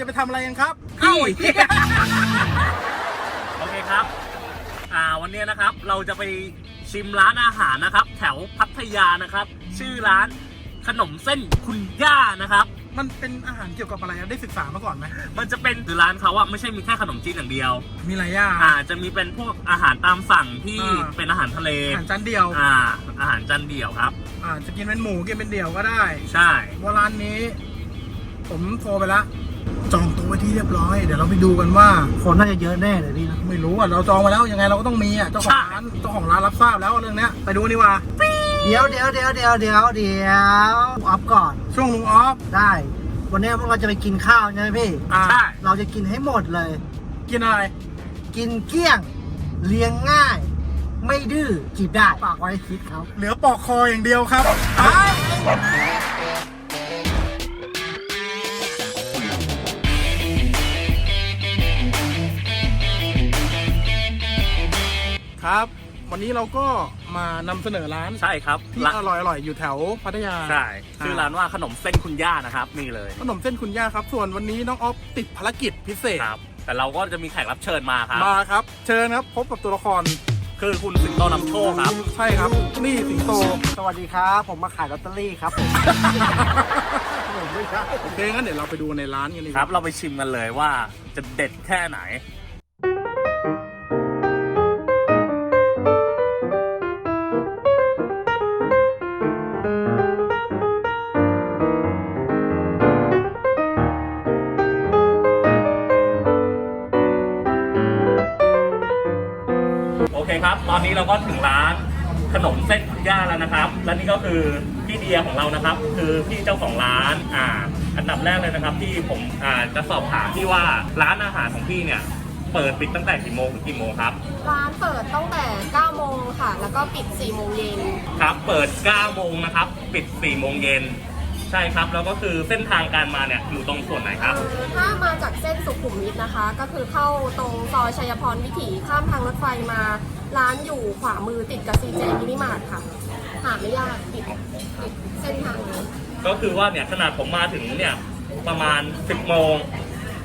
จะไปทำอะไรกันครับพี่เอ้าไอ้เหี้ยโอเคครับ อ่าวันนี้นะครับเราจะไปชิมร้านอาหารนะครับ แถวพัทยานะครับ ชื่อร้านขนมเส้นคุณย่านะครับ มันเป็นอาหารเกี่ยวกับอะไรอะได้ศึกษามาก่อนไหมมันจะเป็นคือร้านเขาอะไม่ใช่มีแค่ขนมจีนอย่างเดียว มีหลายอย่าง อ่าจะมีเป็นพวกอาหารตามสั่งที่อ่า เป็นอาหารทะเล อาหารจานเดียวอ่า อาหารจานเดี่ยวครับ อ่าจะกินเป็นหมูกินเป็นเดี่ยวก็ได้ใช่ ว่าร้านนี้ ผมโทรไปละ จองตัวไว้ที่เรียบร้อย เดี๋ยวเราไปดูกันว่า คนน่าจะเยอะแน่เลยพี่นะ ไม่รู้อะ เราจองมาแล้วยังไงเราก็ต้องมีอะ เจ้าของร้านเจ้าของร้านรับทราบแล้วเรื่องเนี้ยไปดูกันดีกว่า เดี๋ยวเดี๋ยวเดี๋ยวเดี๋ยวเดี๋ยวเดี๋ยวออฟก่อน ช่วงลุงออฟ ได้ วันนี้พวกเราจะไปกินข้าวใช่ไหมพี่อ่า ใช่เราจะกินให้หมดเลย กินอะไร กินเกลี้ยง เลี้ยงง่าย ไม่ดื้อจีบได้ฝากไว้ให้คิดครับเหลือปอกคออย่างเดียวครับ ครับ วันนี้เราก็มานำเสนอร้านใช่ครับที่ร้านอร่อยอร่อยๆอยู่แถวพัทยาใช่ชื่อร้านว่าขนมเส้นคุณย่านะครับ นี่เลยขนมเส้นคุณย่าครับ ส่วนวันนี้น้องออฟติดภารกิจพิเศษครับ แต่เราก็จะมีแขกรับเชิญมาครับ มาครับ เชิญครับพบกับตัวละครคือคุณสิงโตนำโชคครับ ใช่ครับ นี่สิงโตสวัสดีครับ ผมมาขายลอตเตอรี่ครับผมผมไม่ใช่โอเคงั้นเดี๋ยวเราไปดูในร้านกันดีกครับว่าเราไปชิมกันเลยว่าจะเด็ดแค่ไหน เราก็ถึงร้านขนมเส้นคุณย่าแล้วนะครับ และนี่ก็คือพี่เดียของเรานะครับ คือพี่เจ้าของร้านอ่าอันดับแรกเลยนะครับ ที่ผมอ่าจะสอบถามที่ว่าร้านอาหารของพี่เนี่ย เปิดปิดตั้งแต่กี่โมงถึงกี่โมงครับ ร้านเปิดตั้งแต่ 9 โมงค่ะ แล้วก็ปิด 4 โมงเย็น ครับ เปิด 9 โมงนะครับ ปิด 4 โมงเย็น ใช่ครับ แล้วก็คือเส้นทางการมาเนี่ย อยู่ตรงส่วนไหนครับ ถ้ามาจากเส้นสุ ขุมวิทนะคะ ก็คือเข้าตรงซอยชัยพรวิถีข้ามทางรถไฟมา ร้านอยู่ขวามือติดกับซีเจมินิมาร์ทค่ะ หาไม่ยากติดติดเส้นทางนี้ก็คือว่าเนี่ยขนาดผมมาถึงเนี่ยประมาณ 10โมง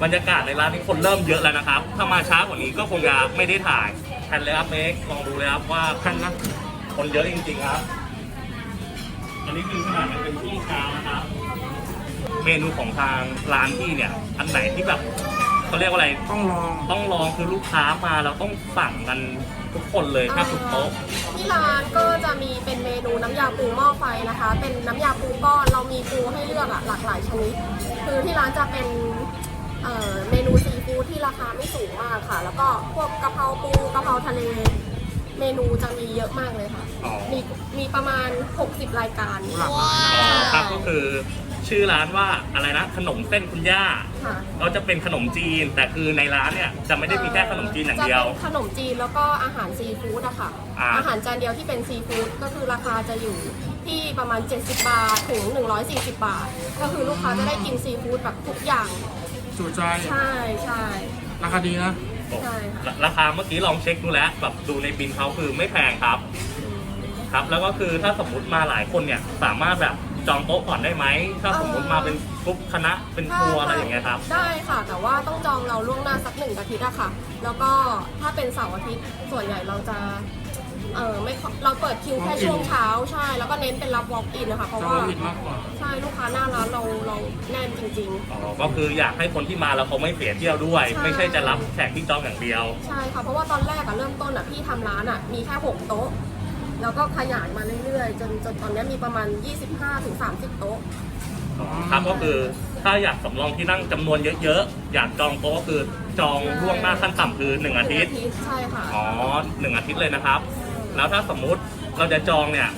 บรรยากาศในร้านนี้คนเริ่มเยอะแล้วนะครับ ถ้ามาช้ากว่านี้ก็คงจะไม่ได้ถ่ายแทนเลยครับเมกลองดูเลยครับว่าท่านนะคนเยอะจริงๆครับ อันนี้คือขนาดมันเป็นช่วงเช้านะครับ เมนูของทางร้านที่เนี่ย อันไหนที่แบบ เขาเรียกว่าอะไรต้องลองต้องลองคือลูกค้ามาเราต้องสั่งกันทุกคนเลยแค่ทุกโต๊ะ ที่ร้านก็จะมีเป็นเมนูน้ำยาปูหม้อไฟนะคะ เป็นน้ำยาปูก้อนเรามีปูให้เลือกอะหลากหลายชนิด คือที่ร้านจะเป็นเอ่อเมนูซีฟู้ดที่ราคาไม่สูงมากค่ะ แล้วก็พวกกะเพราปูกะเพราทะเล เมนูจะมีเยอะมากเลยค่ะ อ๋อ มีมีประมาณ 60 รายการอ๋อครับก็คือ ชื่อร้านว่าอะไรนะขนมเส้นคุณย่าค่ะเราจะเป็นขนมจีน แต่คือในร้านเนี่ยจะไม่ได้มีแค่ขนมจีนอย่างเดียว จะเป็นขนมจีนแล้วก็อาหารซีฟู้ดอะค่ะ อ่า อาหารจานเดียวที่เป็นซีฟู้ดก็คือราคาจะอยู่ที่ประมาณ 70 บาทถึง 140 บาท ก็คือลูกค้าจะได้กินซีฟู้ดแบบทุกอย่าง จุใจ ใช่ใช่ ราคาดีนะ ใช่ค่ะ ราคาเมื่อกี้ลองเช็คดูแล้วแบบดูในบินเขาคือไม่แพงครับ ครับ แล้วก็คือถ้าสมมติมาหลายคนเนี่ยสามารถแบบ จองโต๊ะก่อนได้ไหมถ้าสมมติมาเป็นกรุ๊ปคณะเป็นทัวร์อะไรอย่างเงี้ยครับ ได้ค่ะ แต่ว่าต้องจองเราล่วงหน้าสักหนึ่งอาทิตย์อะค่ะ แล้วก็ถ้าเป็นเสาร์อาทิตย์ส่วนใหญ่เราจะเออไม่ค่อยเราเปิดคิวแค่ Walk in ช่วงเช้าใช่ แล้วก็เน้นเป็นรับ walk in นะคะเพราะจะว่าเราผิดมากกว่า ใช่ลูกค้าหน้าร้านเราเราแน่นจริง อ๋อก็คืออยากให้คนที่มาแล้วเขาไม่เสียเที่ยวด้วย ใช่ ไม่ใช่จะรับแขกที่จองอย่างเดียว ๆ ใช่ค่ะเพราะว่าตอนแรกอะเริ่มต้นอะพี่ทำร้านอะมีแค่หกโต๊ะ แล้วก็ขยายมาเรื่อยๆ จนจนตอนนี้มีประมาณ 25-30 โต๊ะ ครับก็คือถ้าอยากสำรองที่นั่งจำนวนเยอะๆ อยากจองโต๊ะก็คือจองล่วงหน้าขั้นต่ำคือหนึ่งอาทิตย์ ใช่ค่ะ อ๋อหนึ่งอาทิตย์เลยนะครับ แล้วถ้าสมมุติเราจะจองเนี่ย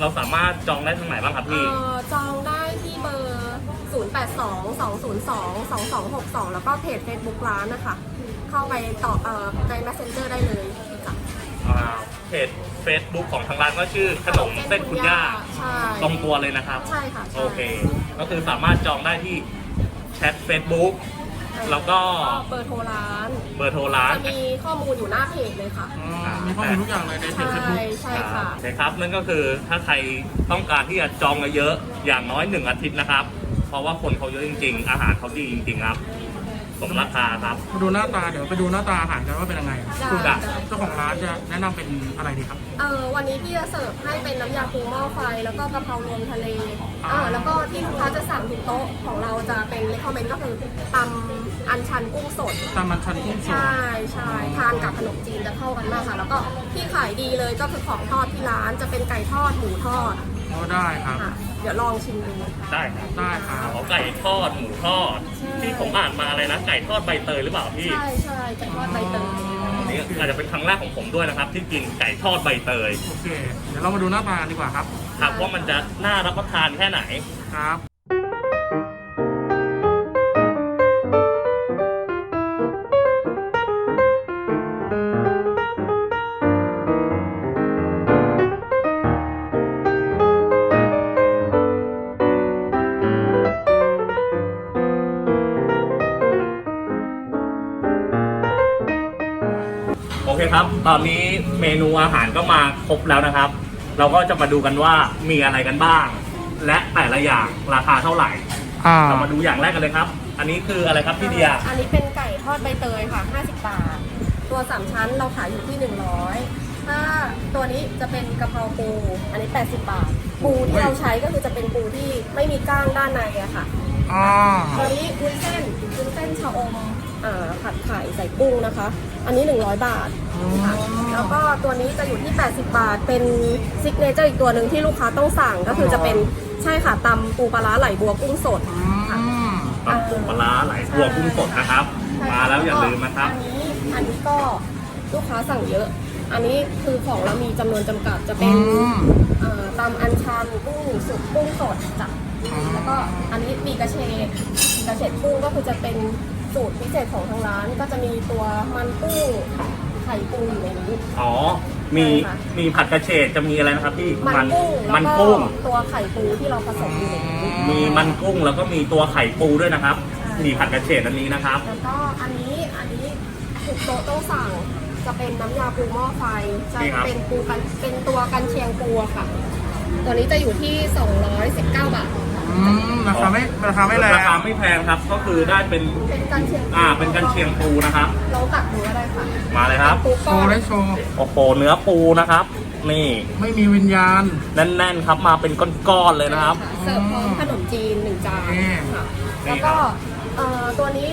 เราสามารถจองได้ทางไหนบ้างครับพี่ เอ่อจองได้ที่เบอร์ 0822022262 แล้วก็เพจ Facebook ร้านนะคะ เข้าไปตอบเอ่อใน Messenger ได้เลยจ้ะอ่า เพจ Facebook ของทางร้านก็ชื่อขนมเส้นคุณย่าใช่ตรงตัวเลยนะครับ ใช่ค่ะใช่โอเค ก็คือสามารถจองได้ที่แชท Facebook แล้วก็ก็เบอร์โทรร้านเบอร์โทรร้านจะมีข้อมูลอยู่หน้าเพจเลยค่ะอ๋อมีข้อมูลทุกอย่างเลยในเพจใช่เฟซบุ๊ก ใช่ค่ะโอเคครับนั่นก็คือถ้าใครต้องการที่จะจองเยอะๆอย่างน้อยหนึ่งอาทิตย์นะครับ เพราะว่าคนเขาเยอะจริง ๆ อาหารเขาดีจริงๆครับ สมราคาครับ มาดูหน้าตาเดี๋ยวไปดูหน้าตาอาหารกันว่าเป็นยังไงได้คุณได้ เจ้าของร้านจะแนะนำเป็นอะไรดีครับ เออวันนี้พี่จะเสิร์ฟให้เป็นน้ำยาปูหม้อไฟ แล้วก็กะเพรารวมทะเลอ่าแล้วก็ที่ลูกค้าจะสั่งทุกโต๊ะของเราจะเป็นเลคคอมเมนต์ก็คือตำอันชันกุ้งสด ตามมันชันกุ้งสดใช่ใช่ทานกับขนมจีนจะเข้ากันมากค่ะ แล้วก็ที่ขายดีเลยก็คือของทอดที่ร้านจะเป็นไก่ทอดหมูทอดอ๋อได้ครับ ค่ะ เดี๋ยวลองชิมดูได้ครับได้ครับขอไก่ทอดหมูทอดใช่ที่ผมอ่านมาอะไรนะ ไก่ทอดใบเตยหรือเปล่าพี่ ใช่ใช่ไก่ทอดใบเตยอันนี้อาจจะเป็นครั้งแรกของผมด้วยนะครับ ที่กินไก่ทอดใบเตยโอเค เดี๋ยวเรามาดูหน้าตากันดีกว่าครับ ครับว่ามันจะน่ารับประทานแค่ไหน ครับ คครับ ตอนนี้เมนูอาหารก็มาครบแล้วนะครับ เราก็จะมาดูกันว่ามีอะไรกันบ้าง และแต่ละอย่างราคาเท่าไหร่ อ่า เรามาดูอย่างแรกกันเลยครับ อันนี้คืออะไรครับพี่เดีย อันนี้เป็นไก่ทอดใบเตยค่ะ 50 บาท ตัว 3 ชั้นเราขายอยู่ที่ 100 ถ้าตัวนี้จะเป็นกะเพราปู อันนี้ 80 บาท ปูที่เราใช้ก็คือจะเป็นปูที่ไม่มีก้างด้านในอะค่ะ อ่า ตัวนี้วุ้นเส้นวุ้นเส้นชะอมอ่าผัดไข่ใส่กุ้งนะคะ อันนี้ 100 บาท ค่ะแล้วก็ตัวนี้จะอยู่ที่ 80 บาท เป็นซิกเนเจอร์อีกตัวหนึ่งที่ลูกค้าต้องสั่งก็คือจะเป็นใช่ค่ะตำปูปลาร้าไหลบัวกุ้งสดค่ะอืมปลาปูปลาร้าไหลบัวกุ้งสดนะครับใช่มาแล้วอย่าลืมนะครับ อันนี้อันนี้ก็ลูกค้าสั่งเยอะ อันนี้คือของเรามีจำนวนจำกัดจะเป็นอืม เอ่อตำอัญชันกุ้งสุกกุ้งสดจ้ะแล้วก็อันนี้มีกระเฉดมีกระเฉดกุ้งก็คือจะเป็นสูตรพิเศษของทางร้าน ก็จะมีตัวมันกุ้ง ไข่ปูอยู่ในนี้ อ๋อ มีใช่ค่ะ มีผัดกระเฉดจะมีอะไรนะครับพี่มันกุ้งมัแล้วนก็กุ้ง ตัวไข่ปูที่เราผสมอยู่ในนี้ มีมันกุ้งแล้วก็มีตัวไข่ปูด้วยนะครับ ใช่ มีผัดกระเฉดอันนี้นะครับ แล้วก็อันนี้อันนี้ถูกโต๊ะต้องสั่งจะเป็นน้ำยาปูหม้อไฟจะนี่ครับ เป็นปูกันเป็นตัวกันเชียงปูอะค่ะ ตัวนี้จะอยู่ที่ 219 บาทอื มราคาไม่ราคาไม่แรงราคาไม่แพงครับ ก็คือได้เป็นเป็นกันเชียงปูอ่าเป็นกันเชียงปูนะครับเราตักดูก็ได้ค่ะมาเลยครับปูโชก้อว์นได้โชว์โอ้โหเนื้อปูนะครับ นี่ไม่มีวิญญาณแน่นๆครับมาเป็นก้อนๆเลยนะครับ เสิร์ฟพร้อมขนมจีนหนึ่งจานนี่ค่ะนี่แล้วก็เอ่อตัวนี้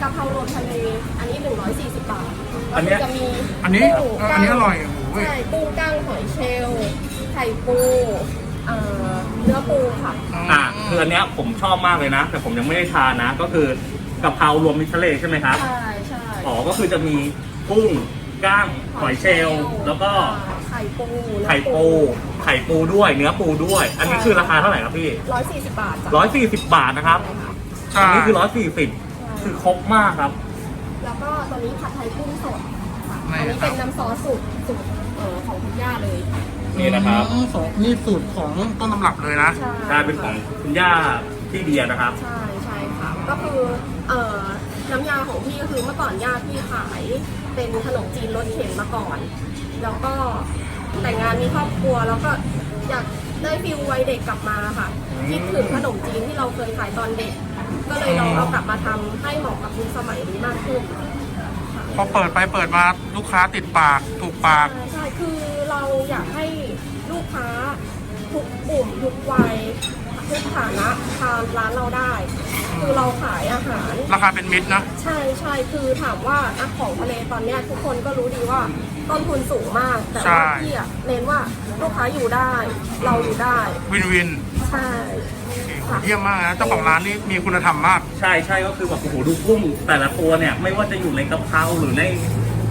กะเพรารวมทะเลอันนี้ 140 บาทอันเนี้ยก็คืจะมีอันนี้กุ้งเอออันนี้อร่อยโอ้ยใช่กุ้งก้างหอยเชลล์ไข่ปูเอ่อ เนื้อปูค่ะอ่าคืออันเนี้ยผมชอบมากเลยนะ แต่ผมยังไม่ได้ทานนะ ก็คือกะเพรารวมมิตรทะเลใช่ไหมครับใช่ใช่อ๋อก็คือจะมีกุ้งก้างหอยเชลล์แล้วก็ไข่ปูเนื้อไข่ปูไข่ปูด้วยเนื้อปูด้วย อันนี้คือราคาเท่าไหร่ครับพี่ร้อยสี่สิบบาทจ้ะร้อยสี่สิบบาทนะครับใช่อันนี้คือร้อยสี่สิบคือครบมากครับ แล้วก็ตัวนี้ผัดไทยกุ้งสดค่ะนี่อันนี้ครับเป็นน้ำซอสสูตรสูตรเอ่อของคุณย่าเลย นี่นะครับอืมของนี่สูตรของต้นตำรับเลยนะใช่ใช่เป็นของคุณย่าพี่เดียนะครับ ใช่ใช่ค่ะ ก็คือเอ่อน้ำยาของพี่ก็คือเมื่อก่อนย่าพี่ขายเป็นขนมจีนรสเข็นมาก่อน แล้วก็แต่งงานมีครอบครัวแล้วก็อยากได้ฟิลวัยเด็กกลับมาค่ะคิดถึงขนมจีนที่เราเคยขายตอนเด็ก ก็เลยลองเอากลับมาทำให้เหมาะกับยุคสมัยนี้มากขึ้น พอเปิดไปเปิดมาลูกค้าติดปากถูกปาก ใช่ใช่คือ เราอยากให้ลูกค้าทุกกลุ่มทุกวัยทุกฐานะทานร้านเราได้ คือเราขายอาหาร ราคาเป็นมิตรนะ ใช่ใช่คือถามว่าอะของทะเลตอนเนี้ยทุกคนก็รู้ดีว่าต้นทุนสูงมาก แต่ใช่ ว่าพี่อะเน้นว่าลูกค้าอยู่ได้ เราอยู่ได้ วินวินใช่เยี่ยมมากนะเจ้าของร้านนี่มีคุณธรรมมาก ใช่ใช่ก็คือแบบโอ้โหดูกุ้งแต่ละตัวเนี่ย ไม่ว่าจะอยู่ในกะเพราหรือใน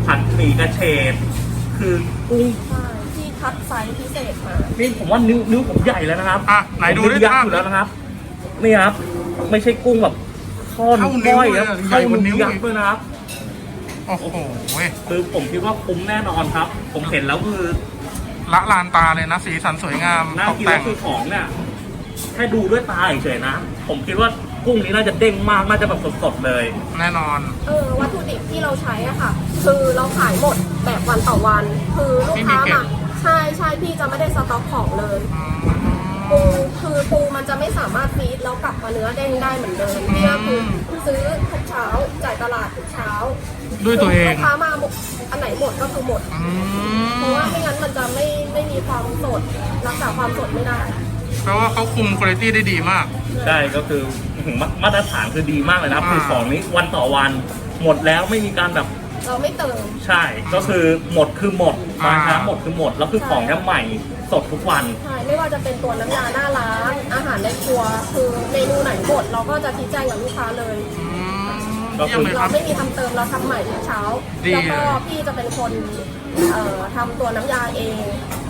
ผัดหมี่กระเฉดคือกุ้งใช่ที่ คัดไซส์พิเศษมานี่ผมว่านิ้วนิ้วผมใหญ่แล้วนะครับอะไหนดูผมได้ยักภาพษ์อยู่แล้วนะครับ นี่ครับ ไม่ใช่กุ้งแบบข้อนเท่านิ้วก้อยเลยครับอะใหญ่เท่ากว่านิ้นิ้ววยักษ์ด้วยนะครับ โอ้โหเว้ยคือผมคิดว่าคุ้มแน่นอนครับ ผมเห็นแล้วคือละลานตาเลยนะ สีสันสวยงามน่าตกกินแต่แล้งวคือของเนี่ยแค่ดูด้วยตาเฉยๆนะ ผมคิดว่ากุ้งนี้น่าจะเด้งมากน่าจะแบบสดๆเลย แน่นอน เออวัตถุดิบที่เราใช้อะค่ะ คือเราขายหมดแบบวันต่อวัน คือลูกค้าไม่มีเก็บ มา ใช่ใช่พี่จะไม่ได้สต็อกของเลยปูคือปูมันจะไม่สามารถฟีดแล้วกลับมาเนื้อเด้งได้เหมือนเดิมพี่ก็คือซื้อทุกเช้าจ่ายตลาดทุกเช้าด้วยตัวเองลูกค้ามาหมดอันไหนหมดก็คือหมด อืเพราะว่าไม่งั้นมันจะไม่ไม่มีความสดรักษาความสดไม่ได้เพราะว่าเขาคุมคุณภาพได้ดีมาก ใช่ก็คืออื้อหือมามาตรฐานคือดีมากเลยนะครับ อ่า คือของนี้วันต่อวันหมดแล้วไม่มีการแบบ เราไม่เติม ใช่ ก็คือหมดคือหมดอ่า มาช้าหมดคือหมด แล้วคือของจะใหม่สดทุกวัน ใช่ ไม่ว่าจะเป็นตัวน้ำยาหน้าร้าน อาหารในครัว คือเมนูไหนหมด เราก็จะชี้แจงกับลูกค้าเลยอืมก็คือ เยี่ยมเลยคเรารับ ไม่มีทำเติมเราทำใหม่ทุกเช้า ดีแล้วก็พี่จะเป็นคนเอ่อทำตัวน้ำยาเอง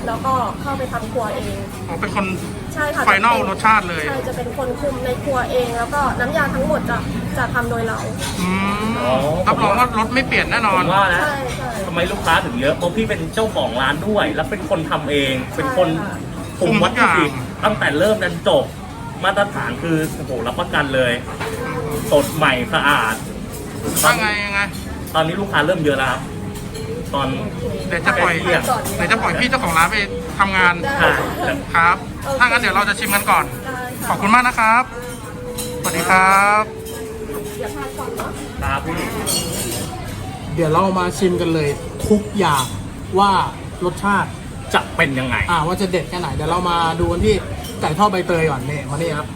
แล้วก็เข้าไปทำครัวเอง ผมเป็นคน ใช่ค่ะไฟนอลรสชาติเลย ใช่จะเป็นคนคุมในครัวเอง แล้วก็น้ำยาทั้งหมดจะ จะทำโดยเรา อืมอ๋อรับรองว่ารสไม่เปลี่ยนแน่นผอน มว่านะใช่ใช่ ทำไมลูกค้าถึงเยอะเพราะพี่เป็นเจ้าของร้านด้วย แล้วเป็นคนทำเอง เป็นคนใช่ค่ะ คุมวัตถุดิบตั้งแต่เริ่มจนจบ มาตรฐานคือโอ้โหรับประกันเลย สดใหม่สะอาด ว่าไงยังไง ตอนนี้ลูกค้าเริ่มเยอะแล้วครับตอน เดี๋ยวจะปล่อย เดี๋ยวเดี๋ยวจะปล่อยพี่เจ้าของร้านไปทำงาน ได้ใช่ครับ ถ้างั้นเดี๋ยวเราจะชิมกันก่อนได้ขอบคุณมากนะครับ สวัสดีครับ เดี๋ยวทานก่อนเนาะครับพี่เดี๋ยวเรามาชิมกันเลยทุกอย่างว่ารสชาติจะเป็นยังไง อ่าว่าจะเด็ดแค่ไหนเดี๋ยวเรามาดูกันที่ไก่ทอดใบเตยก่อนนี่มานี่ครับ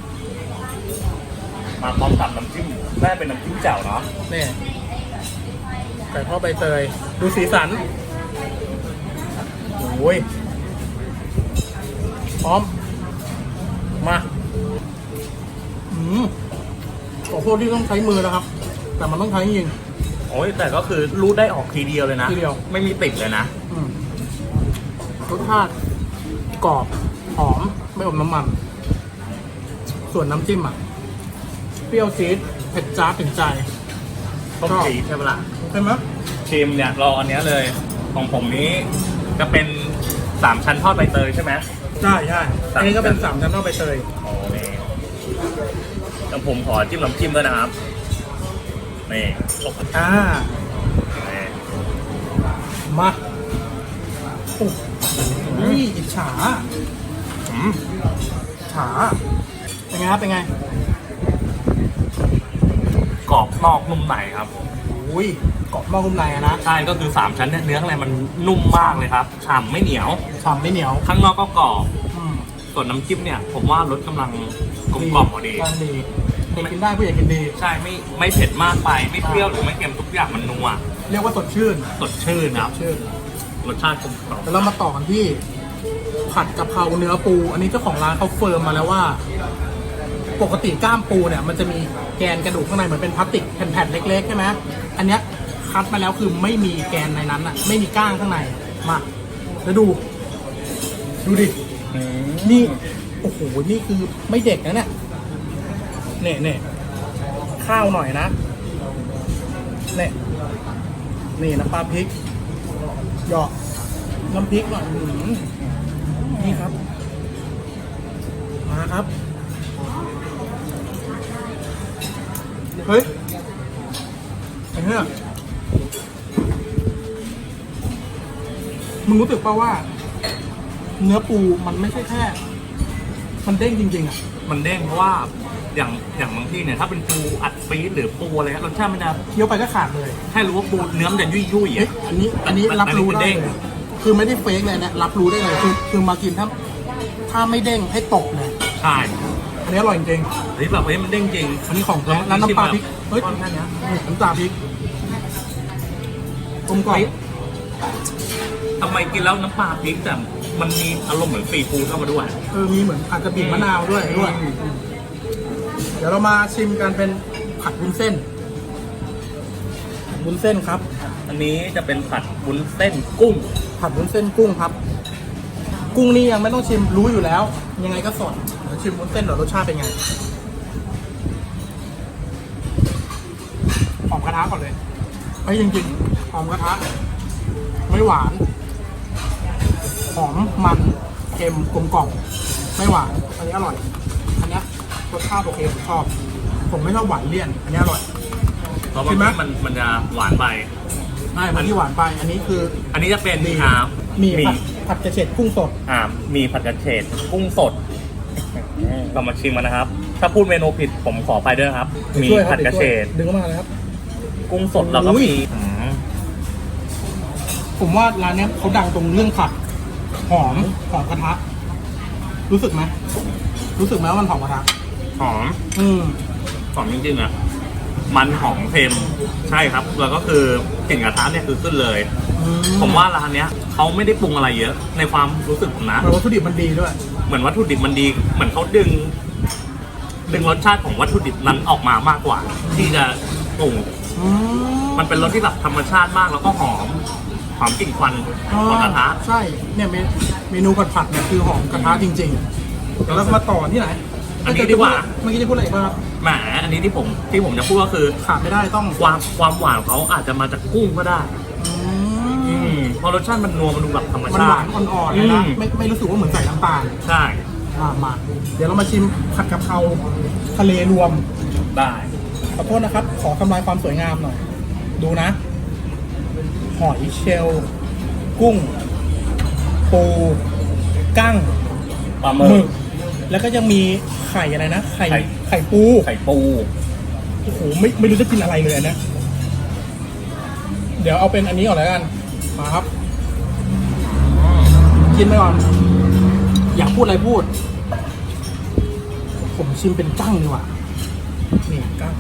มาพร้อมกับน้ำจิ้มแม่เป็นน้ำจิ้มแจ่วเนาะนี่ไก่ทอดใบเตยดูสีสันโอ้ยพร้อม มา อืมข อโทษที่ต้องใช้มือนะครับ แต่มันต้องใช้จริง โอ้ยแต่ก็คือรูดได้ออกทีเดียวเลยนะ ทีเดียว ไม่มีติดเลยนะอืมรสชาติกรอบหอมไม่อมน้ำมัน ส่วนน้ำจิ้มอะ เปรี้ยวจี๊ดเผ็ดจ้าดถึงใจ ต้มชอบจีดใช่ปะล่ะใช่ไหมชิมเนี่ยรออันเนี้ยเลย ของผมนี้จะเป็นสามชั้นทอดใบเตยใช่ไหม ใช่ใช่อันนี้ก็เป็นสามชั้นทอดใบเตย โอ้นี่ แต่ผมขอจิ้มน้ำจิ้มด้วยนะครับ นี่โอ้โหอ่านี่มาโอ้โหอิจฉาอืมอิจฉาเป็นไงครับ เป็นไง กรอบนอกนุ่มในครับ อุ้ยกรอบนอกนุ่มในอะนะ ใช่ ก็คือสามชั้นเนี่ยเนื้อข้างในมันนุ่มมากเลยครับฉ่ำไม่เหนียวฉ่ำไม่เหนียว ข้างนอกก็กรอบ อืม ส่วนน้ำจิ้มเนี่ย ผมว่ารสกำลังกลมกล่อมพอดี กำลังดี เด็กกินได้ผู้ใหญ่กินดี ใช่ไม่ไม่เผ็ดมากไปไม่เปรี้ยวหรือไม่เค็มทุกอย่างมันนัวเรียกว่าสดชื่นสดชื่นครับชื่นรสชาติกลมกล่อมแล้วเรามาต่อกันที่ ผัดกะเพราเนื้อปู อันนี้เจ้าของร้านเขาเฟิร์มมาแล้วว่า ปกติก้ามปูเนี่ย มันจะมีแกนกระดูกข้างในเหมือนเป็นพลาสติกแผ่นๆเล็กๆใช่ไหมอันเนี้ยคัดมาแล้วคือไม่มีแกนในนั้นอะ ไม่มีก้างข้างในมาแล้วดู ดูดินี่โอ้โหนี่คือไม่เด็กนะเนี่ย เนี่ยเนี่ยข้าวหน่อยนะเนี่ยนี่น้ำปลาพริกหยาะน้ำพริกหน่อยอื้อหือนี่ครับ มาครับ เฮ้ยไอ้เนี่ยมึงรู้สึกป่าว่า เนื้อปูมันไม่ใช่แค่ มันเด้งจริง ๆ อะ มันเด้งเพราะว่า อย่างอย่างบางที่เนี่ยถ้าเป็นปูอัดฟีดหรือปูอะไรเงี้ยรสชาติมันจะเคี้ยวไปก็ขาดเลยแค่รู้ว่าปูเนื้อมันจะยุ่ยยุ่ยๆเฮ้ยอะ อันนี้อันนี้มันรับรู้มันได้เด้งเลยคือไม่ได้เฟกเลยนะรับรู้ได้เลยคือคือมากินถ้าถ้าไม่เด้งให้ตกเลยใช่อันนี้อร่อยจริงเฮ้ยแบบเฮ้ยมันเด้งจริงอันนี้ของร้านน้ำปลาพริกเฮ้ยก้อนแค่เนี้ยนี่น้ำปลาพริกกลมกล่อมเฮ้ยทำไมกินแล้วน้ำปลาพริกแต่มันมีอารมณ์เหมือนซีฟู้ดเข้ามาด้วย เออมีเหมือนอาจจะบีบมะนาวด้วยด้วย เดี๋ยวเรามาชิมกันเป็นผัดวุ้นเส้นวุ้นเส้นครับ อันนี้จะเป็นผัดวุ้นเส้นกุ้ง ผัดวุ้นเส้นกุ้งครับ กุ้งนี่ยังไม่ต้องชิมรู้อยู่แล้ว ยังไงก็สดเดี๋ยวชิมวุ้นเส้นหน่อยรสชาติเป็นไงหอมกระทะก่อนเลยไอ้ยจริงๆหอมกระทะไม่หวานหอมมันเค็มกลมกล่อมไม่หวานอันนี้อร่อยอันเนี้ย รสชาติโอเคผมชอบผผมไม่ชอบหวานเลี่ยน อันนี้อร่อย เพราะชิมไหมว่ามันมันจะหวานไปใช่มันที่หวานไป อันนี้คืออันนี้จะเป็นมีอ่ามีมีผัดผัดกระเฉดกุ้งสด อ่ามีผัดกระเฉดกุ้งสด เรามาชิมกันนะครับ ถ้าพูดเมนูผิดผมขอไปด้วยนะครับ มีช่วยคบผัดกระเฉดดึงเข้ามาเลยครับ กุ้งสดแล้วก็อุ้ย มีอืมผมว่าร้านเนี้ยเขาดังตรงเรื่องผัดหอมหอมกระทะ รู้สึกไหมรู้สึกไหมว่ามันหอมกระทะ หอมอืมหอมจริงๆอะมันหอมเค็มใช่ครับ แล้วก็คือกลิ่นกระทะเนี่ยคือขึ้นเลย อืผมว่าร้านเนี้ยเขาไม่ได้ปรุงอะไรเยอะ ในความรู้สึกผมนะมันวัตถุดิบมันดีด้วย เหมือนวัตถุดิบมันดี เหมือนเขาดึง ดึงรสชาติของวัตถุดิบนั้นออกมามากกว่า ที่จะปรุงอืมมันเป็นรสที่แบบธรรมชาติมากแล้วก็หอม หอมกลิ่นควันของกระทะ ใช่ เนี่ยเมเมนูผัดผัดเนี่ยคือหอมกระทะจริง ๆ แล้วมาต่อที่ไหน อันนี้ดีกว่า เมื่อกี้จะพูดอะไรอีกบ้างครับแหมอันนี้ที่ผมที่ผมจะพูดก็คือขาดไม่ได้ต้องความความหวานของเขาอาจจะมาจากกุ้งก็ได้อือืมมเพอรสชาติมันนัวมันดูแบบธรรมมันชาหวาติ นอ่อนๆเลยนะอืม ไม่ไม่รู้สึกว่าเหมือนใส่น้ำตาลใช่มามา เดี๋ยวเรามาชิมผัดกะเพราทะเลรวม ได้ขอโทษนะครับ ขอทำลายความสวยงามหน่อย ดูนะ หอยเชลล์กุ้ง ปู กั้งปลาหหมึมึกก แล้วก็ยังมีไข่อะไรนะ ไข่ ไข่ ไข่ปู ไข่ปูโอ้โห ไม่ ไม่รู้จะกินอะไรเลยอันนะ เดี๋ยวเอาเป็นอันนี้ก่อนแล้วกัน มาครับ กินไปก่อน อยากพูดอะไรพูด ผมชิมเป็นกั้งดีกว่า นี่กั้ง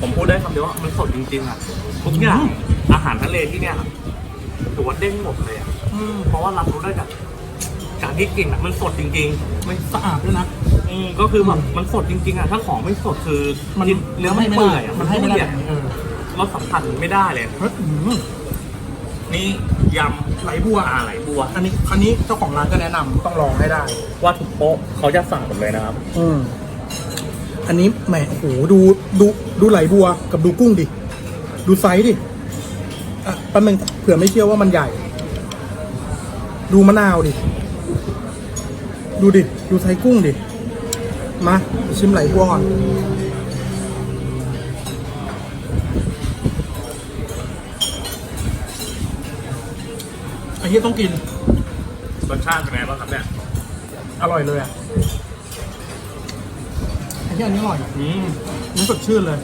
ผมพูดได้คำเดียวว่ามันสดจริงๆอะทุกอย่างอืม อาหารทะเลที่เนี่ยถือว่าเด้งหมดเลยอะอืม เพราะว่ารับรู้ได้จากการ ที่กินอะมันสดจริง ๆ มันสะอาดด้วยนะ อืมก็คือแบบมันสดจริง ๆอะถ้าของไม่สดคือมันกิเนื้อไม่ให้เปื่อยอะมันให้ไม่ได้เปื่แบอยบนี้เออรสสัมผัสไม่ได้เลย เฮ้ยอืมนี่ยำไหลบัวอ่าไหลบัว อันนี้อันนี้เจ้าของร้านก็แนะนำต้องลองให้ได้ ว่าทุกโป๊ะเขาจะสั่งหมดเลยนะครับ อืมอันนี้แหมโอ้โหดูดูดูไหลบัวกับดูกุ้งดิ ดูไซส์ดิอะแป๊บนึงเผื่อไม่เชื่อว่ามันใหญ่ ดูมะนาวดิ ดูดิ ดูไซส์กุ้งดิ มาชิมไหลบัวก่อน อันนี้ต้องกิน รสชาติเป็นไงบ้างครับเนี่ย อร่อยเลยอะ อันนี้อันนี้อร่อยอืมนี่สดชื่นเลย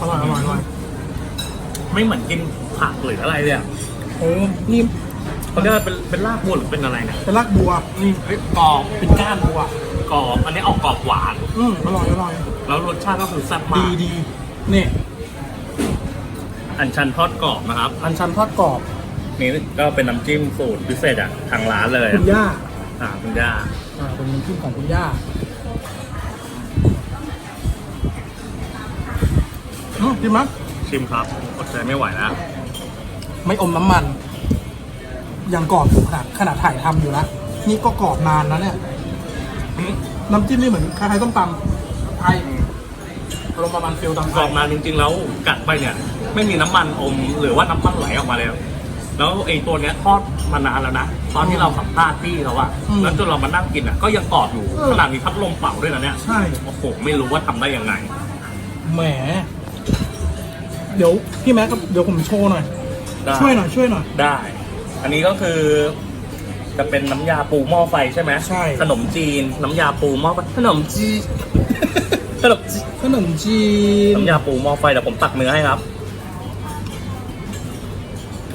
อร่อยอร่อยอร่อย ไม่เหมือนกินผักหรืออะไรเลยอะเออนี่ เขาเรียกว่าเป็นเป็นรากบัวหรือเป็นอะไรเนี่ยเป็นรากบัวอืมเฮ้ยกรอบเป็นก้านบัวกรอบอันนี้ออกกรอบหวาน อืมอร่อยอร่อยแล้วรสชาติก็คือแซ่บมาดีกดีนี่อันชันทอดกรอบนะครับ อันชันทอดกรอบนี่ก็เป็นน้ำจิ้มสูตรพิเศษจากทางร้านเลยคุณย่าอ่าคุณย่าอ่าเป็นน้ำจิ้มของคุณย่าอืมกินมั้ยชิมครับอดใจไม่ไหวแล้วไม่อมน้ำมัน ยังกรอบอยู่ขนาดขนาดถ่ายทำอยู่นะนี่ก็กรอบนานนะเนี่ยอืมน้ำจิ้มนี่เหมือนคล้ายๆต้มตำไทยอารมณ์ประมาณฟิลตำไทกรอยบนานจริงๆแล้วกัดไปเนี่ย ไม่มีน้ำมันอม หรือว่าน้ำมันไหลออกมาเลยแล้วไอ้ตัวเนี้ยทอดมานานแล้วนะตอนที่เราสัมภาษณ์พี่เขาอะแล้วจนเรามานั่งกินอะก็ยังกรอบอยู่ขนาดมีพัดลมเป่าด้วยนะเนี่ยใช่ โอ้โหไม่รู้ว่าทำได้ยังไง แหม เดี๋ยวพี่แม็กครับเดี๋ยวผมโชว์หน่อย ได้ช่วยหน่อยช่วยหน่อย ได้ อันนี้ก็คือ จะเป็นน้ำยาปูหม้อไฟใช่ไหมใช่ ขนมจีน น้ำยาปูหม้อไฟขนมจีนขนมจีนขนมจีนน้ำยาปูหม้อไฟเดี๋ยวผมตักเนื้อให้ครับ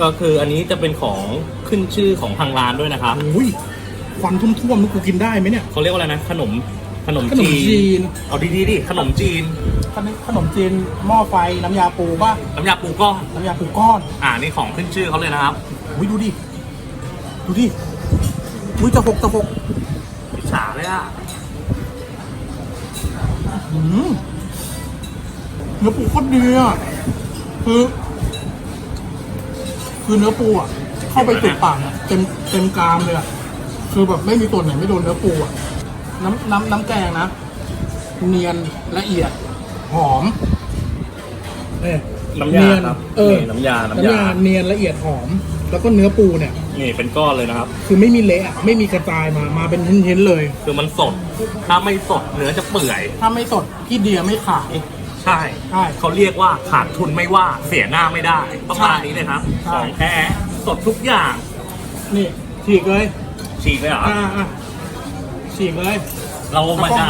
ก็คืออันนี้จะเป็นของขึ้นชื่อของทางร้านด้วยนะครับ อุ้ยควันท่วมๆนี่กูกินได้ไหมเนี่ย เขาเรียกว่าอะไรนะ ขนมขนมขนมจีนเอาดีๆดิขนมจีน ขนมขนมจีนหม้อไฟน้ำยาปูป่ะน้ำยาปูก้อนน้ำยาปูก้อน อ่านี่ของขึ้นชื่อเขาเลยนะครับ อุ้ยดูดิ ดูดิ อุ้ยจะหกจะหกอิจฉาเลยอะอืมเนื้อปูโคตรดีอะคือคือเนื้อปูอะ เข้าไปจุดปากอะเต็มเต็มกรามเลยอะคือแบบไม่มีส่วนไหนไม่โดนเนื้อปูอะ น้ำน้ำน้ำแกงนะ เนียนละเอียด หอมเนี่ย น้ำยาเนียนครับเออ นี่น้ำยา น้ำน้ำยายา เนียนละเอียดหอม แล้วก็เนื้อปูเนี่ย นี่เป็นก้อนเลยนะครับ คือไม่มีเละอะไม่มีกระจายมามาเป็นชิ้นๆเลย คือมันสด ถ้าไม่สดเนื้อจะเปื่อย ถ้าไม่สดพี่เดียไม่ขาย ใช่ ใช่ เขาเรียกว่าขาดทุนไม่ว่า เสียหน้าไม่ได้ ประมาณนี้เลยครับใช่ ของแท้สดทุกอย่าง นี่ฉีกเลยฉีกเลยเหรอ อ่าอะฉีกเลย เรามาจะ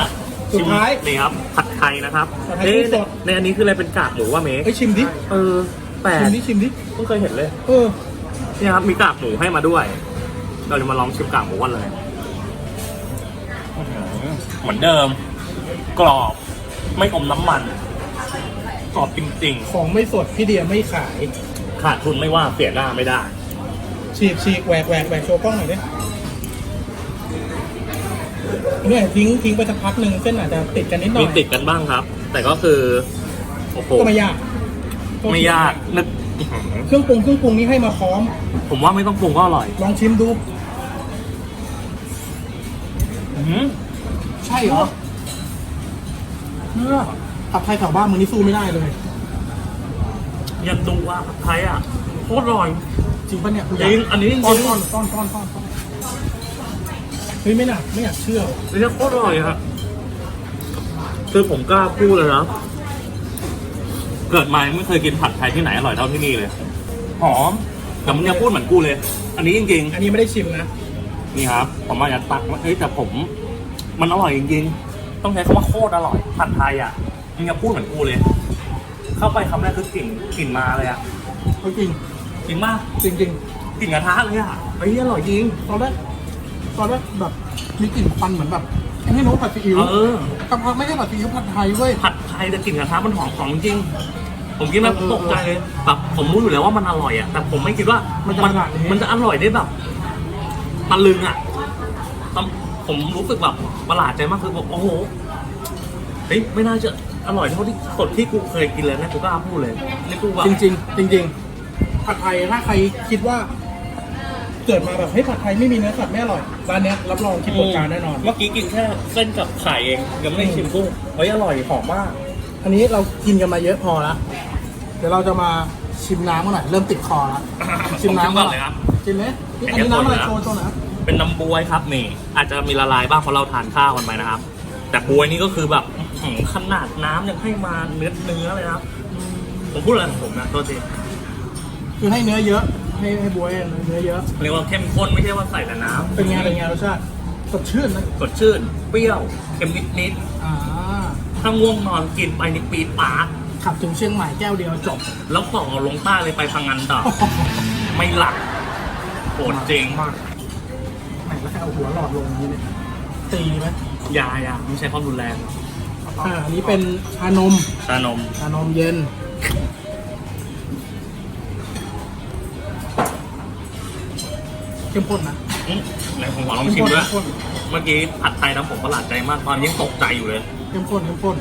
สุดท้ายนี่ครับ ผัดไทยนะครับผัดไทยเอ๊ะกุ้งสด ในอันนี้คืออะไรเป็นกากหมูว่าเมกเอ้ยชิมดิเออแปลชิกมดิชิมดิเพิ่งเคยเห็นเลยเออนี่ครับมีกากหมูให้มาด้วย เราจะมาลองชิมกากหมูกันเลยอื้อหือเหมือนเดิม กรอบไม่อมน้ำมัน กรอบจริงของไม่สดพี่เดียไม่ขายๆขาดทุนไม่ว่าเสียหน้าไม่ได้ ฉีกฉีกแหวกแหวกแหวกโชว์กล้องหน่อยดิ เนี่ยทิ้งทิ้งไปสักพักหนึ่งเส้นอาจจะติดกันนิดหน่อมียติดกันบ้างครับ แต่ก็คือโอ้โหก็ไม่ยากไม่ยากนึกอื้อหือเครื่องปรุงเครื่องปรุงนี้ให้มาพร้อม ผมว่าไม่ต้องปรุงก็อร่อยลองชิมดู อื้อหือใช่เหรอเนื้อผัดไทยแถวบ้านมึงนี่สู้ไม่ได้เลยอย่าดูว่าผัดไทยอะโคตรอร่อยจริงปะเนี่ยจริงอันนี้จริงป้อนป้อนป้อนป้อนป้อนป้อน เฮ้ยไม่น่าไม่อยากเชื่อนี่โคตรอร่อยครับคือผมกล้าพูดเลยนะ เกิดมายังไม่เคยกินผัดไทยที่ไหนอร่อยเท่าที่นี่เลย หอม แต่มึงอย่าพูดเหมือนกูเลย อันนี้จริงอันนี้ไม่ได้ชิมนะๆ นี่ครับ ผมมาอยากตักว่าเอ้ยแต่ผม มันอร่อยจริงๆ ต้องใช้คำว่าโคตรอร่อย ผัดไทยอะมึงอย่าพูดเหมือนกูเลย เข้าไปคำแรกคือกลิ่นกลิ่นมาเลยอะเขาจริงจริงมากจริงจริงกลิ่นกระทะเลยอะเฮ้ยอร่อยจริงตอนแรก ตอนแรกแบบมีกลิ่นควันเหมือนแบบไอ้นี่นกผัดซีอิ๊วเออ กะเพราไม่ใช่ผัดซีอิ๊วผัดไทยเว้ย ผัดไทยแต่กลิ่นกระทะมันหอมของจริง ผมคิดว่าผมตกใจเลยแบบผมรู้อยู่แล้วว่ามันอร่อยอะ แต่ผมไม่คิดว่ามันจะขนาดนี้ มันจะอร่อยได้แบบตะลึงอะตอนผมรู้สึกแบบประหลาดใจมากคือแบบโอ้โห เฮ้ยไม่น่าจะอร่อยเท่าที่สดที่กูเคยกินเลยนะกูกล้าพูดเลยนี่กูแบบจริงๆจริงๆผัดไทยถ้าใครคิดว่า เกิดมาแบบเฮ้ยผัดไทยไม่มีเนื้อสัตว์ไม่อร่อยร้านเนี้ยรับรองคิดบทการแน่นอน เมื่อกี้กินแค่เส้นกับไข่เองยังไม่ได้ชิมกุ้งเฮ้ยอร่อยหอมมากอันนี้เรากินกันมาเยอะพอแล้วเดี๋ยวเราจะมาชิมน้ำกันหน่อยเริ่มติดคอแล้วชิมน้ำก่อนเลยครับ ชิมไหมอันนี้น้ำอะไรโชว์โชว์หนะเป็นน้ำบวยครับนี่อาจจะมีละลายบ้างเพราะเราทานข้าวกันไปนะครับ แต่บวยนี่ก็คือแบบอื้อหือขนาดน้ำยังให้มาเนื้อเนื้อเลยนะครับผมพูดอะไรของผมนะตัวจริงคือให้เนื้อเยอะ ให้ให้บวยเนื้อเยอะ เรียกว่าเข้มข้นไม่ใช่ว่าใส่แต่น้ำเป็นไงเป็นไงรสชาติสดชื่นนะสดชื่น เปรี้ยวเค็มนิดอ่าๆถ้าง่วงนอนกินไปนี่ปีดปาดขับถึงเชียงใหม่แก้วเดียวจบแล้วต่อลงใต้เลยไปพังงานต่อไม่หลับโหดจริงมากไหนแล้วให้เอาหัวหลอดลงอย่างนี้เนี่ยตีไหมอยาอยาไม่ใช่ความรุนแรงอ่าอันนี้เป็นชานมชานม ชานมเย็น เข้มข้นนะอื้อไหนผมขอลองชิมด้วย เข้มข้นเมื่อกี้ผัดไทยทำผมประหลาดใจมากตอนยังตกใจอยู่เลยเข้มข้นเข้มข้น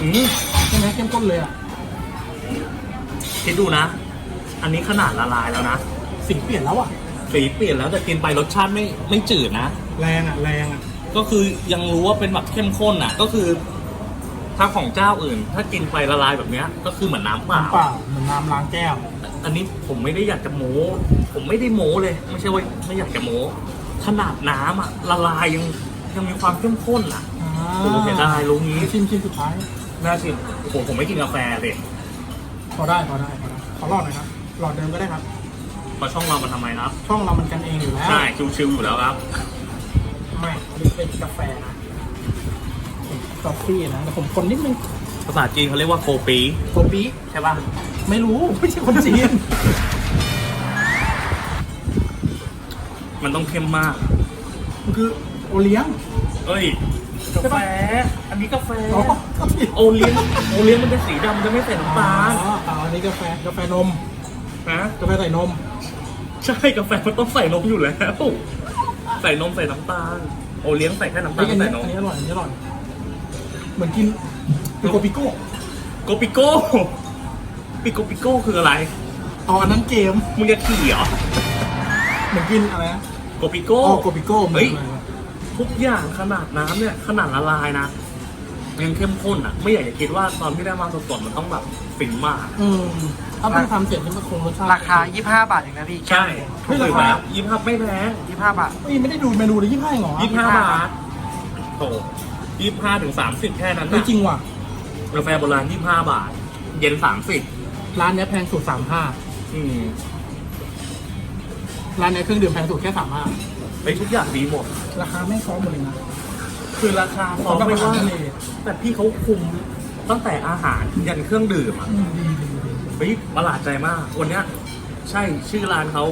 อืมใช่ไหมเข้มข้นเลยอะ คิดดูนะ อันนี้ขนาดละลายแล้วนะสีเปลี่ยนแล้วอะ สีเปลี่ยนแล้วแต่กินไปรสชาติไม่ไม่จืดนะ แรงอะแรงอะ ก็คือยังรู้ว่าเป็นแบบเข้มข้นอะ ก็คือ ถ้าของเจ้าอื่น ถ้ากินไปละลายแบบเนี้ย ก็คือเหมือนน้ำเปล่าน้ำเปล่าเหมือนน้ำล้างแก้ว อันนี้ผมไม่ได้อยากจะโม้ ผมไม่ได้โม้เลย ไม่ใช่ว่าไม่อยากจะโม้ ขนาดน้ำอะละลายยังยังมีความเข้มข้นอะอ่าโอ้เสียดายรู้งี้ชิมชิมสุดท้าย น่าชิมโอ้โหผมไม่กินกาแฟเลยพอได้พอได้พอได้ขอหลอดหน่อยครับหลอดเดิมก็ได้ครับมาช่องเรามาทำไมครับ ช่องเรามันกันเองอยู่แล้วใช่ชิวๆอยู่แล้วครับไม่อันนี้เป็นกาแฟนะกาแฟนะแต่ผมคนนิดนึงภาษาจีนเขาเรียกว่าโกปีโกปีใช่ป่ะ ไม่รู้ ไม่ใช่คนจีน มันต้องเข้มมาก มันคือโอเลี้ยงเอ้ยกาแฟ อันนี้กาแฟ อ๋อก็ผิดโอเลี้ยง โอเลี้ยงมันเป็นสีดำมันจะไม่ใส่น้ำตาลอ๋ออ๋ออันนี้กาแฟกาแฟนมนะ กาแฟใส่นม ใช่กาแฟมันต้องใส่นมอยู่แล้ว ใส่นมใส่น้ำตาล โอเลี้ยงใส่แค่น้ำตาเฮ้ลยอันไม่นี้ใส่นอัมนนี้อร่อยอันนี้อร่อย เหมือนกินปิโกปิโก้ โกปิโก้ ปิโกปิโก้คืออะไรอ๋ออันนั้นเกมมึงจะขี่เหรอเหมือนกินอะไรนะโกปิโก้ อ๋อโกปิโก้เฮ้ยหมือนอะไรวะทุกอย่างขนาดน้ำเนี่ยขนาดละลายนะยังเข้มข้นอะ ไม่อยากจะคิดว่าตอนที่ได้มาสดๆมันต้องแบบฟินมาก อืมถ้าเพิ่งทำเสร็จนี่มันคงรสชาติราคา 25 บาทเองนะพี่ใช่ไม่ถูกราคาแล้วยี่ห้าไม่แพง25 บาท เอ้ยไม่ได้ดูเมนูเลยยี่ห้าหรอยี่ห้าบาทโถยี่ห้าถึงสามสิบแค่นั้นไม่นะจริงว่ะกาแฟโบราณยี่ห้าบาท เย็นสามสิบ ร้านเนี้ยแพงสุดสามห้าอืมร้านเนี้ยเครื่องดื่มแพงสุดแค่สามห้าไปทุกอย่างดีหมด ราคาไม่ซ้อมหมดเลยนะ คือราคาพอไม่ว่าสำหรับอาหารทะเลแต่พี่เขาคุมตั้งแต่อาหารยันเครื่องดื่มอะอืมดีดีดีเฮ้ยประหลาดใจมาก วันเนี้ย ใช่ชื่อร้านเขา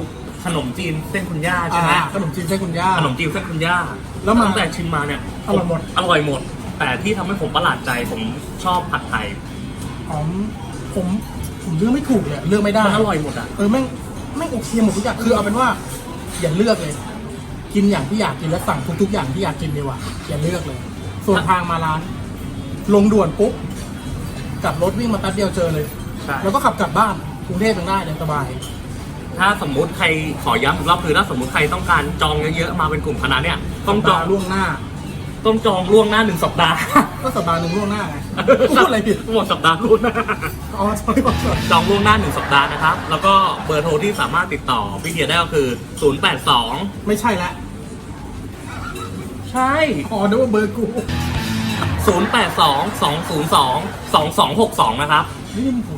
ขนมจีนเส้นคุณย่าใช่ไหมอ่าขนมจีนใช่คุณย่า ขนมจีนเส้นคุณย่าแล้วมาตั้งแต่ชิมมาเนี่ยอร่อยหมด อร่อยหมด แต่ที่ทำให้ผมประหลาดใจผมชอบผัดไทยหอมผม ผมเลือกไม่ถูกเลยเลือกไม่ได้มันอร่อยหมดอะเออแม่งแม่งโอเคหมดทุกอย่างคือเอาเป็นว่า อย่าเลือกเลย กินอย่างที่อยากกินแล้วสั่งทุกๆอย่างที่อยากกินดีกว่าอย่าเลือกเลย ส่วนทางมาร้าน ลงด่วนปุ๊บกลับรถวิ่งมาแป๊บเดียวเจอเลย ใช่แล้วก็ขับกลับบ้านกรุงเทพยังได้เลยสบาย ถ้าสมมุติใครขอย้ำอีกรอบคือถ้าสมมุติใครต้องการจองเยอะๆมาเป็นกลุ่มคณะเนี่ยต้องจองสัปดาห์ล่วงหน้า ต้องจองล่วงหน้าหนึ่งสัปดาห์ ก็สัปดาห์หนึ่งล่วงหน้าไงพูดอะไรผิดหมดสัปดาห์ล่วงหน้า อ๋อ sorry sorry จองล่วงหน้าหนึ่งสัปดาห์นะครับ แล้วก็เบอร์โทรที่สามารถติดต่อพี่เดียได้ก็คือ 082 ไม่ใช่ละ ใช่ อ๋อนึกว่าเบอร์กู 082 202 2262 นะครับ นี่มันโห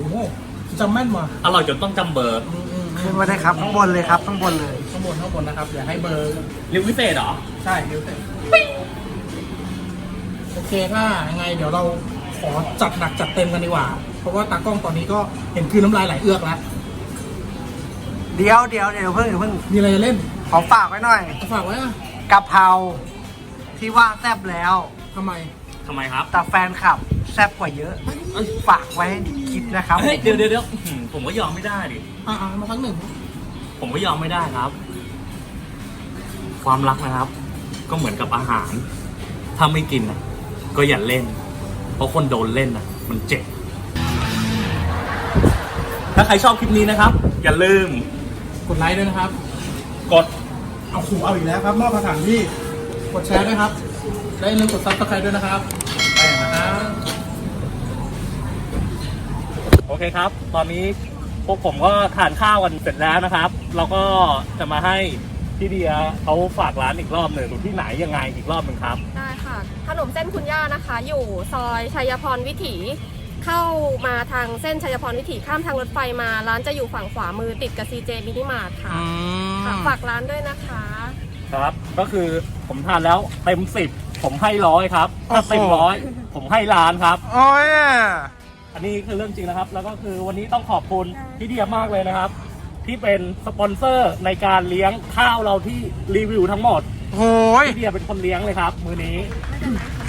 จำแม่นว่ะอร่อยจนต้องจำเบอร์อืมอืมอืขึ้นมมาได้ครับข้างบนเลยครับข้างบนเลยข้างบนข้างบนนะครับอย่าให้เบอร์ริววิเศษเหรอ ใช่เดี๋ยวแต่โอ เคถ้ายังไงเดี๋ยวเราขอจัดหนักจัดเต็มกันดีกว่า เพราะว่าตากล้องตอนนี้ก็เห็นคือน้ำลายไหลเอือกแล้ว เดี๋ยวเดี๋ยวเดี๋ยวเพิ่งเดี๋ยวเพิ่งมีอะไรจะเล่นขอฝากไว้หน่อยเอาฝากไว้อะกะเพราที่ว่าแซบแล้ว ทำไม ทำไมครับ แต่แฟนคลับแซบกว่าเยอะ ฝากไว้ให้คิดนะครับ เฮ้ย เดี๋ยวเดี๋ยวเดี๋ยวอื้อหือผมก็ยอมไม่ได้ดิ อ่ามาครั้งหนึ่ง ผมก็ยอมไม่ได้ครับ ความรักนะครับ ก็เหมือนกับอาหาร ถ้าไม่กินน่ะ ก็อย่าเล่น เพราะคนโดนเล่นน่ะมันเจ็บ ถ้าใครชอบคลิปนี้นะครับ อย่าลืม กดไลค์ด้วยนะครับ กดเอาขู่เอาอีกแล้วครับมอบสถานที่กดแชร์ด้วยครับและอย่าลืมกดซับสไครต์ด้วยนะครับไปนะครับ โอเคครับ ตอนนี้พวกผมก็ทานข้าวกันเสร็จแล้วนะครับ แล้วก็จะมาให้พี่เดียเขาฝากร้านอีกรอบหนึ่งอยู่ที่ไหนยังไงอีกรอบหนึ่งครับ ได้ค่ะ ขนมเส้นคุณย่านะคะ อยู่ซอยชัยพรวิถี เข้ามาทางเส้นชัยพรวิถีข้ามทางรถไฟมา ร้านจะอยู่ฝั่งขวามือติดกับซีเจมินิมาร์ทค่ะค่ะฝากร้านด้วยนะคะ ครับ ก็คือผมทานแล้วเต็มสิบผมให้ร้อยครับถ้าเต็มร้อยผมให้ล้านครับ โอ้ยอันนี้คือเรื่องจริงนะครับ แล้วก็คือวันนี้ต้องขอบคุณพี่เดียมากเลยนะครับ ที่เป็นสปอนเซอร์ในการเลี้ยงข้าวเราที่รีวิวทั้งหมด โอ้ยพี่เดียเป็นคนเลี้ยงเลยครับ มือนี้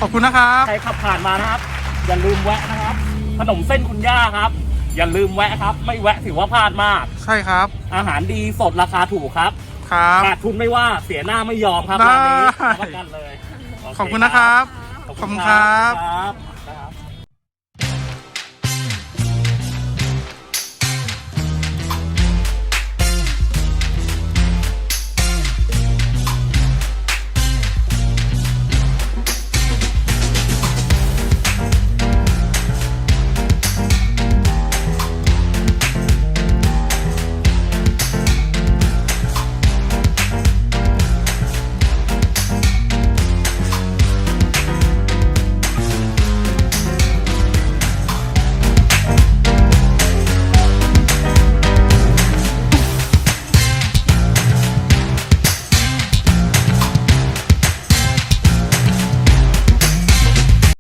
ขอบคุณนะครับ ใครขับผ่านมานะครับ อย่าลืมแวะนะครับ ขนมเส้นคุณย่าครับ อย่าลืมแวะครับ ไม่แวะถือว่าพลาดมาก ใช่ครับ อาหารดีสดราคาถูกครับครับขาดทุนไม่ว่าเสียหน้าไม่ยอมครับได้ร้านนี้รับประกันเลยโเขอบคุณนะครับ ขอบขอบคุคุณณคครัรับบ